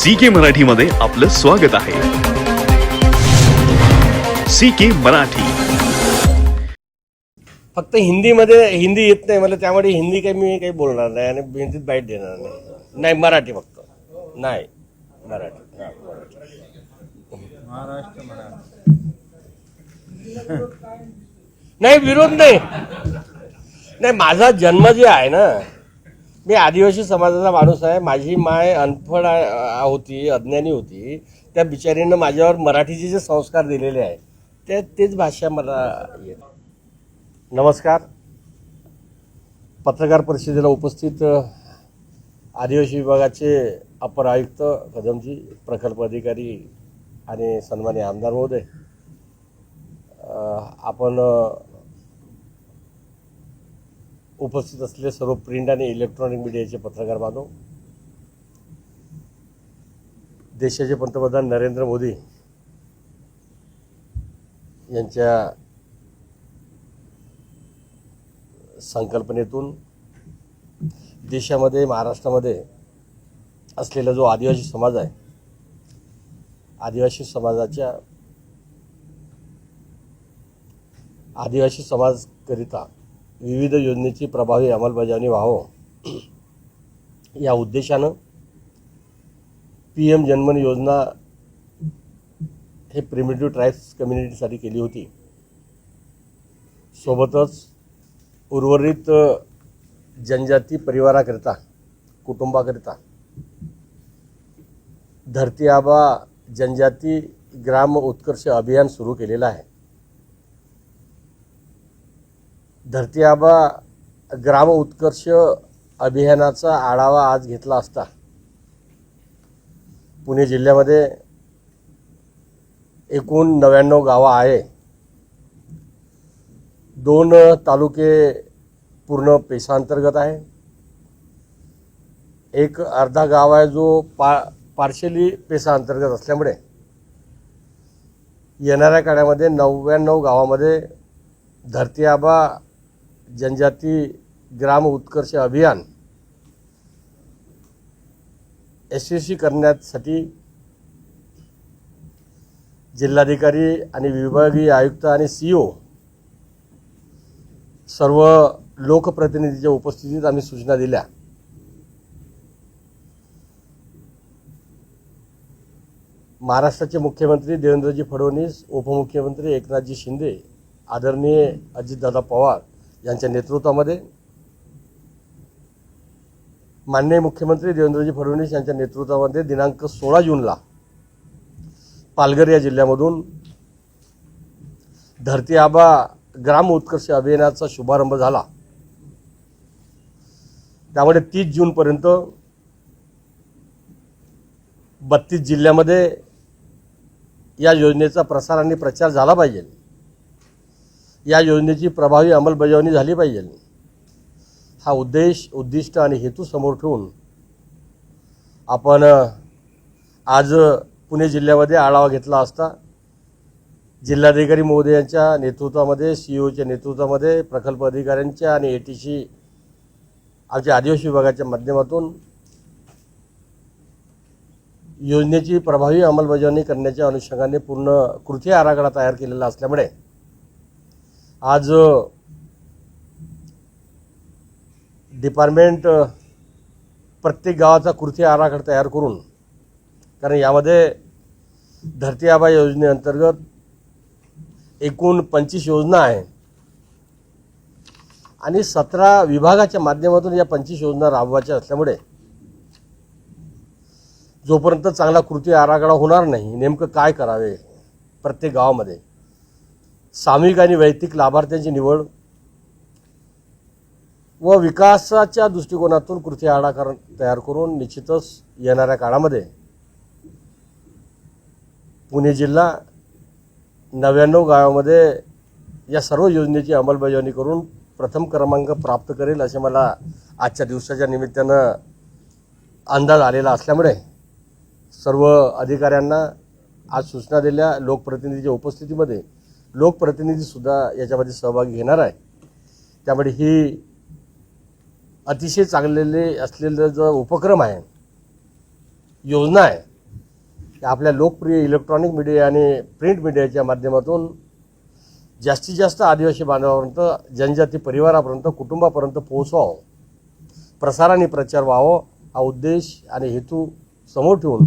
C K Marathi मध्ये आपलं स्वागत आहे. C K Marathi. फक्त हिंदीमध्ये हिंदी येत नाही मला त्यामुळे हिंदी काही मी काही बोलणार नाही आणि हिंदीत बाईट देणार नाही. नाही मराठी फक्त. नाही मराठी. मराठी. महाराष्ट्र नाही विरोध नाही. नाही माझा जन्म जे आहे ना मी आदिवासी समाजाचा माणूस आहे. माझी माय अनफड होती अज्ञानी होती. त्या बिचारीनं माझ्यावर मराठीचे जे संस्कार दिलेले आहे ते तेच भाषा मला येत. नमस्कार. पत्रकार परिषदेला उपस्थित आदिवासी विभागाचे अपर आयुक्त कदमजी प्रकल्प अधिकारी आणि सन्मान्य आमदार महोदय. आपण उपस्थित असलेले सर्व प्रिंट आणि इलेक्ट्रॉनिक मीडियाचे पत्रकार बांधव देशाचे पंतप्रधान नरेंद्र मोदी यांच्या संकल्पनेतून देशामध्ये महाराष्ट्रामध्ये असलेला जो आदिवासी समाज आहे आदिवासी समाजाच्या आदिवासी समाजकरिता विविध योजनेची प्रभावी अंमलबजावणी व्हावं. या उद्देशानं पी एम जनमन योजना हे प्रिमिटिव्ह ट्राईब्स कम्युनिटीसाठी केली होती. सोबतच उर्वरित जनजाती परिवाराकरिता कुटुंबाकरिता धरती आबा जनजाती ग्राम उत्कर्ष अभियान सुरू केलेलं आहे. धरती आबा ग्राम उत्कर्ष अभियानाचा आढावा आज घेतला असता. पुणे जिल्ह्यामध्ये एकूण नव्याण्णव गावं आहे. दोन तालुके पूर्ण पेशांतर्गत आहे. एक अर्धा गाव आहे जो पा पार्शली पेसा अंतर्गत असल्यामुळे येणाऱ्या काळामध्ये नव्याण्णव गावामध्ये धरती आबा जनजाती ग्राम उत्कर्ष अभियान यशस्वी करण्यासाठी जिल्हाधिकारी आणि विभागीय आयुक्त आणि सी ओ सर्व लोकप्रतिनिधीच्या उपस्थितीत आम्ही सूचना दिल्या. महाराष्ट्राचे मुख्यमंत्री देवेंद्रजी फडणवीस उपमुख्यमंत्री एकनाथजी शिंदे आदरणीय अजितदादा पवार यांच्या नेतृत्वामध्ये माननीय मुख्यमंत्री देवेंद्रजी फडणवीस यांच्या नेतृत्वामध्ये दिनांक सोळा जूनला पालघर या जिल्ह्यामधून धरती आबा ग्राम उत्कर्ष अभियानाचा शुभारंभ झाला. त्यामुळे तीस जूनपर्यंत बत्तीस जिल्ह्यामध्ये या योजनेचा प्रसार आणि प्रचार झाला पाहिजे. या योजनेची प्रभावी अंमलबजावणी झाली पाहिजे. हा उद्देश उद्दिष्ट आणि हेतू समोर ठेवून आपण आज पुणे जिल्ह्यामध्ये आढावा घेतला असता. जिल्हाधिकारी महोदयांच्या नेतृत्वामध्ये सी ओच्या नेतृत्वामध्ये प्रकल्प अधिकाऱ्यांच्या आणि ए टी सी आमच्या आदिवासी विभागाच्या माध्यमातून योजनेची प्रभावी अंमलबजावणी करण्याच्या अनुषंगाने पूर्ण कृती आराखडा तयार केलेला असल्यामुळे आज डिपार्टमेंट प्रत्येक गावाचा कृती आराखडा तयार करून कारण यामध्ये धरती आबा योजनेअंतर्गत एकूण पंचवीस योजना आहे. आणि सतरा विभागाच्या माध्यमातून या पंचवीस योजना राबवायच्या असल्यामुळे जोपर्यंत चांगला कृती आराखडा होणार नाही नेमकं काय करावे प्रत्येक गावामध्ये? सामूहिक आणि वैयक्तिक लाभार्थ्यांची निवड व विकासाच्या दृष्टिकोनातून कृती आराखडा तयार करून निश्चितच येणाऱ्या काळामध्ये पुणे जिल्हा नव्याण्णव गावामध्ये या सर्व योजनेची अंमलबजावणी करून प्रथम क्रमांक प्राप्त करेल असे मला आजच्या दिवसाच्या निमित्तानं अंदाज आलेला असल्यामुळे सर्व अधिकाऱ्यांना आज सूचना दिल्या. लोकप्रतिनिधीच्या उपस्थितीमध्ये लोकप्रतिनिधीसुद्धा याच्यामध्ये सहभागी घेणार आहे. त्यामुळे ही अतिशय चांगलेले असलेला जो उपक्रम आहे योजना आहे की आपल्या लोकप्रिय इलेक्ट्रॉनिक मीडिया आणि प्रिंट मीडियाच्या माध्यमातून जास्तीत जास्त आदिवासी बांधवापर्यंत जनजाती परिवारापर्यंत कुटुंबापर्यंत पोहोचवावं प्रसार आणि प्रचार व्हावं हा उद्देश आणि हेतू समोर ठेवून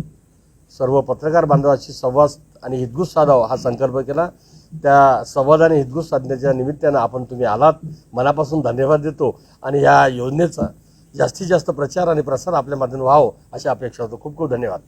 सर्व पत्रकार बांधवाशी संवाद आणि हितगुज साधावा हा संकल्प केला. त्या संवाद आणि हितगुज साधण्याच्या निमित्तानं आपण तुम्ही आलात. मनापासून धन्यवाद देतो. आणि या योजनेचा जास्तीत जास्त प्रचार आणि प्रसार आपल्या माध्यमातून व्हावं अशी अपेक्षा होतो. खूप खूप धन्यवाद.